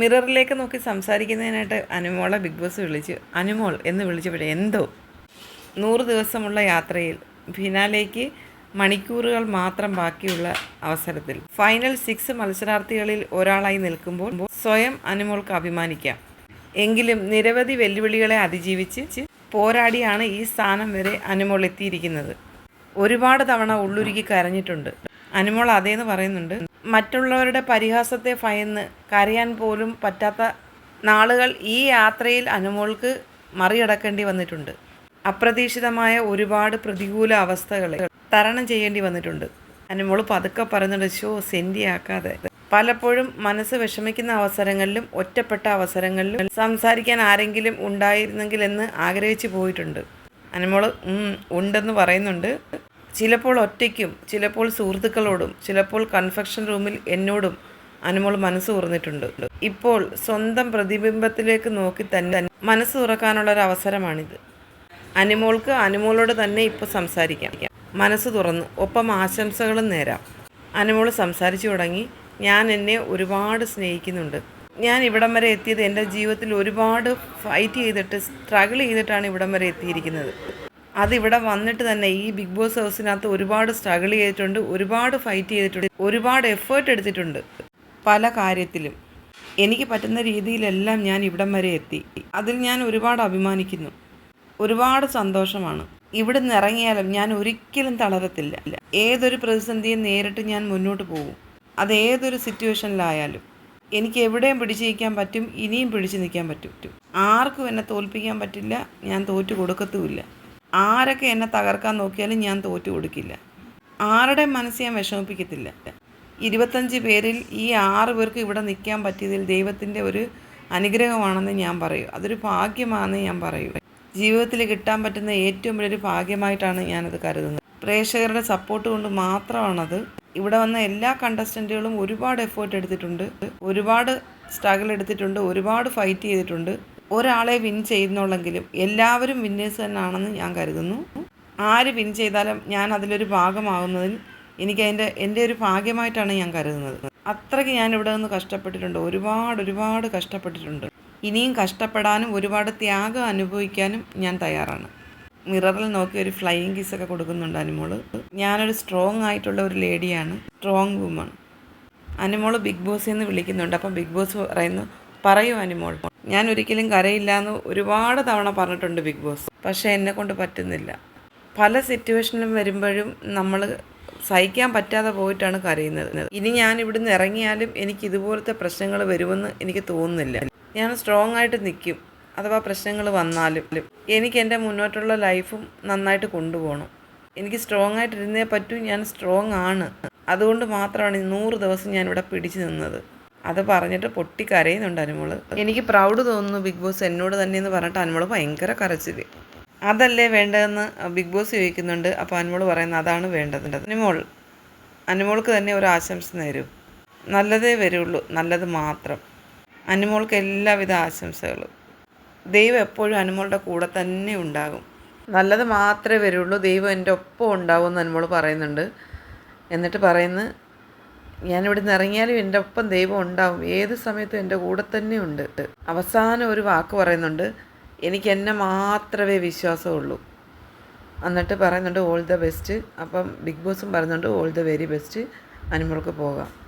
മിററിലേക്ക് നോക്കി സംസാരിക്കുന്നതിനായിട്ട് അനുമോളെ big boss വിളിച്ചു അനുമോൾ എന്ന് വിളിച്ചപ്പോഴേ എന്തോ നൂറ് ദിവസമുള്ള യാത്രയിൽ ഫിനാലേക്ക് മണിക്കൂറുകൾ മാത്രം ബാക്കിയുള്ള അവസരത്തിൽ. ഫൈനൽ സിക്സ് മത്സരാർത്ഥികളിൽ ഒരാളായി നിൽക്കുമ്പോൾ സ്വയം അനുമോൾക്ക് അഭിമാനിക്കാം. എങ്കിലും നിരവധി വെല്ലുവിളികളെ അതിജീവിച്ച് പോരാടിയാണ് ഈ സ്ഥാനം വരെ അനുമോൾ എത്തിയിരിക്കുന്നത്. ഒരുപാട് തവണ ഉള്ളുരുക്കി കരഞ്ഞിട്ടുണ്ട്. അനുമോൾ അതേന്ന് പറയുന്നുണ്ട് മറ്റുള്ളവരുടെ പരിഹാസത്തെ ഭയന്ന് കരയാൻ പോലും പറ്റാത്ത നാളുകൾ ഈ യാത്രയിൽ അനുമോൾക്ക് മറികടക്കേണ്ടി വന്നിട്ടുണ്ട്. അപ്രതീക്ഷിതമായ ഒരുപാട് പ്രതികൂല അവസ്ഥകളെ തരണം ചെയ്യേണ്ടി വന്നിട്ടുണ്ട്. അനുമോൾ പതുക്കെ പറയുന്നുണ്ട് ഷോ സെൻഡിയാക്കാതെ പലപ്പോഴും മനസ്സ് വിഷമിക്കുന്ന അവസരങ്ങളിലും ഒറ്റപ്പെട്ട അവസരങ്ങളിലും സംസാരിക്കാൻ ആരെങ്കിലും ഉണ്ടായിരുന്നെങ്കിൽ എന്ന് ആഗ്രഹിച്ചു പോയിട്ടുണ്ട്. അനുമോൾ ഉണ്ടെന്ന് പറയുന്നുണ്ട്. ചിലപ്പോൾ ഒറ്റയ്ക്കും ചിലപ്പോൾ സുഹൃത്തുക്കളോടും ചിലപ്പോൾ കൺഫെക്ഷൻ റൂമിൽ എന്നോടും അനുമോൾ മനസ്സ് തുറന്നിട്ടുണ്ട് ഇപ്പോൾ സ്വന്തം പ്രതിബിംബത്തിലേക്ക് നോക്കി തന്നെ മനസ്സ് തുറക്കാനുള്ള ഒരു അവസരമാണിത്. അനുമോൾക്ക് അനുമോളോട് തന്നെ ഇപ്പോൾ സംസാരിക്കാം. മനസ്സ് തുറന്ന് ഒപ്പം ആശംസകളും നേരാം. അനുമോൾ സംസാരിച്ചു തുടങ്ങി ഞാൻ എന്നെ ഒരുപാട് സ്നേഹിക്കുന്നുണ്ട്. ഞാൻ ഇവിടം വരെ എത്തിയത് എന്റെ ജീവിതത്തിൽ ഒരുപാട് ഫൈറ്റ് ചെയ്തിട്ട് സ്ട്രഗിൾ ചെയ്തിട്ടാണ് ഇവിടം വരെ എത്തിയിരിക്കുന്നത്. അതിവിടെ വന്നിട്ട് തന്നെ ഈ ബിഗ് ബോസ് ഹൗസിനകത്ത് ഒരുപാട് സ്ട്രഗിൾ ചെയ്തിട്ടുണ്ട് ഒരുപാട് ഫൈറ്റ് ചെയ്തിട്ടുണ്ട് ഒരുപാട് എഫേർട്ട് എടുത്തിട്ടുണ്ട് പല കാര്യത്തിലും. എനിക്ക് പറ്റുന്ന രീതിയിലെല്ലാം ഞാൻ ഇവിടം വരെ എത്തി. അതിൽ ഞാൻ ഒരുപാട് അഭിമാനിക്കുന്നു. ഒരുപാട് സന്തോഷമാണ്. ഇവിടെ നിന്ന് ഇറങ്ങിയാലും ഞാൻ ഒരിക്കലും തളരത്തില്ല. ഏതൊരു പ്രതിസന്ധിയും നേരിട്ട് ഞാൻ മുന്നോട്ട് പോകും. അത് ഏതൊരു സിറ്റുവേഷനിലായാലും. എനിക്ക് എവിടെയും പിടിച്ചു നിൽക്കാൻ പറ്റും ഇനിയും പിടിച്ചു നിൽക്കാൻ പറ്റും. ആർക്കും എന്നെ തോൽപ്പിക്കാൻ പറ്റില്ല ഞാൻ തോറ്റു കൊടുക്കത്തുമില്ല. ആരൊക്കെ എന്നെ തകർക്കാൻ നോക്കിയാലും ഞാൻ തോറ്റു കൊടുക്കില്ല. ആരുടെ മനസ്സ് ഞാൻ വിഷമിപ്പിക്കത്തില്ല. ഇരുപത്തഞ്ച് പേരിൽ ഈ ആറ് പേർക്ക് ഇവിടെ നിൽക്കാൻ പറ്റിയതിൽ ദൈവത്തിന്റെ ഒരു അനുഗ്രഹമാണെന്ന് ഞാൻ പറയും. അതൊരു ഭാഗ്യമാണെന്ന് ഞാൻ പറയും. ജീവിതത്തിൽ കിട്ടാൻ പറ്റുന്ന ഏറ്റവും വലിയൊരു ഭാഗ്യമായിട്ടാണ് ഞാനത് കരുതുന്നത്. പ്രേക്ഷകരുടെ സപ്പോർട്ട് കൊണ്ട് മാത്രമാണത്. ഇവിടെ വന്ന എല്ലാ കണ്ടസ്റ്റന്റുകളും ഒരുപാട് എഫേർട്ട് എടുത്തിട്ടുണ്ട്. ഒരുപാട് സ്ട്രഗിൾ എടുത്തിട്ടുണ്ട്. ഒരുപാട് ഫൈറ്റ് ചെയ്തിട്ടുണ്ട്. ഒരാളെ വിൻ ചെയ്യുന്നുള്ളെങ്കിലും എല്ലാവരും വിന്നേഴ്സ് തന്നെയാണെന്ന് ഞാൻ കരുതുന്നു. ആര് വിൻ ചെയ്താലും ഞാൻ അതിലൊരു ഭാഗമാകുന്നതിൽ എനിക്ക് അതിന്റെ എന്റെ ഒരു ഭാഗ്യമായിട്ടാണ് ഞാൻ കരുതുന്നത്. അത്രയ്ക്ക് ഞാൻ ഇവിടെ നിന്ന് കഷ്ടപ്പെട്ടിട്ടുണ്ട്. ഒരുപാട് ഒരുപാട് കഷ്ടപ്പെട്ടിട്ടുണ്ട്. ഇനിയും കഷ്ടപ്പെടാനും ഒരുപാട് ത്യാഗം അനുഭവിക്കാനും ഞാൻ തയ്യാറാണ്. മിററിൽ നോക്കി ഒരു ഫ്ലൈയിങ് കിസ്സൊക്കെ കൊടുക്കുന്നുണ്ട് അനുമോൾ. ഞാനൊരു സ്ട്രോങ് ആയിട്ടുള്ള ഒരു ലേഡിയാണ്. Strong woman Anumol big boss എന്ന് വിളിക്കുന്നുണ്ട്. അപ്പം ബിഗ് ബോസ് പറയുന്നു പറയൂ അനുമോൾ. ഞാൻ ഒരിക്കലും കരയില്ല എന്ന് ഒരുപാട് തവണ പറഞ്ഞിട്ടുണ്ട് ബിഗ് ബോസ്. പക്ഷേ എന്നെ കൊണ്ട് പറ്റുന്നില്ല. പല സിറ്റുവേഷനിലും വരുമ്പോഴും നമ്മൾ സഹിക്കാൻ പറ്റാതെ പോയിട്ടാണ് കരയുന്നത്. ഇനി ഞാൻ ഇവിടുന്ന് ഇറങ്ങിയാലും എനിക്ക് ഇതുപോലത്തെ പ്രശ്നങ്ങൾ വരുമെന്ന് എനിക്ക് തോന്നുന്നില്ല. ഞാൻ സ്ട്രോങ് ആയിട്ട് നിൽക്കും അഥവാ പ്രശ്നങ്ങൾ വന്നാലും എനിക്ക് എന്റെ മുന്നോട്ടുള്ള ലൈഫും നന്നായിട്ട് കൊണ്ടുപോകണം. എനിക്ക് സ്ട്രോങ് ആയിട്ട് ഇരുന്നേ പറ്റൂ. ഞാൻ സ്ട്രോങ് ആണ്. അതുകൊണ്ട് മാത്രമാണ് നൂറ് ദിവസം ഞാൻ ഇവിടെ പിടിച്ചു നിന്നത്. അത് പറഞ്ഞിട്ട് പൊട്ടി കരയുന്നുണ്ട് അനുമോൾ. എനിക്ക് പ്രൗഡ് തോന്നുന്നു ബിഗ് ബോസ് എന്നോട് തന്നെയെന്ന് പറഞ്ഞിട്ട് അനുമോൾ ഭയങ്കര കരച്ചിൽ അതല്ലേ വേണ്ടതെന്ന് ബിഗ് ബോസ് ചോദിക്കുന്നുണ്ട്. അപ്പോൾ അനുമോൾ പറയുന്നത് അതാണ് വേണ്ടത് അനുമോൾ അനുമോൾക്ക് തന്നെ ഒരു ആശംസ നേരൂ. നല്ലതേ വരുള്ളൂ നല്ലത് മാത്രം. അനുമോൾക്ക് എല്ലാവിധ ആശംസകളും. ദൈവം എപ്പോഴും അനുമോളുടെ കൂടെ തന്നെ ഉണ്ടാകും. നല്ലത് മാത്രമേ വരുള്ളൂ ദൈവം എന്റെ ഒപ്പം ഉണ്ടാവും എന്ന് അനുമോൾ പറയുന്നുണ്ട്. എന്നിട്ട് പറയുന്നു ഞാനിവിടെ നിന്ന് ഇറങ്ങിയാലും എന്റെ ഒപ്പം ദൈവം ഉണ്ടാവും. ഏത് സമയത്തും എന്റെ കൂടെ തന്നെ ഉണ്ട്. അവസാനം ഒരു വാക്ക് പറയുന്നുണ്ട് എനിക്ക് എന്നെ മാത്രമേ വിശ്വാസമുള്ളൂ. എന്നിട്ട് പറയുന്നുണ്ട് ഓൾ ദ ബെസ്റ്റ് അപ്പം ബിഗ് ബോസും പറയുന്നുണ്ട് ഓൾ ദ വെരി ബെസ്റ്റ് അനുമോൾക്ക് പോകാം.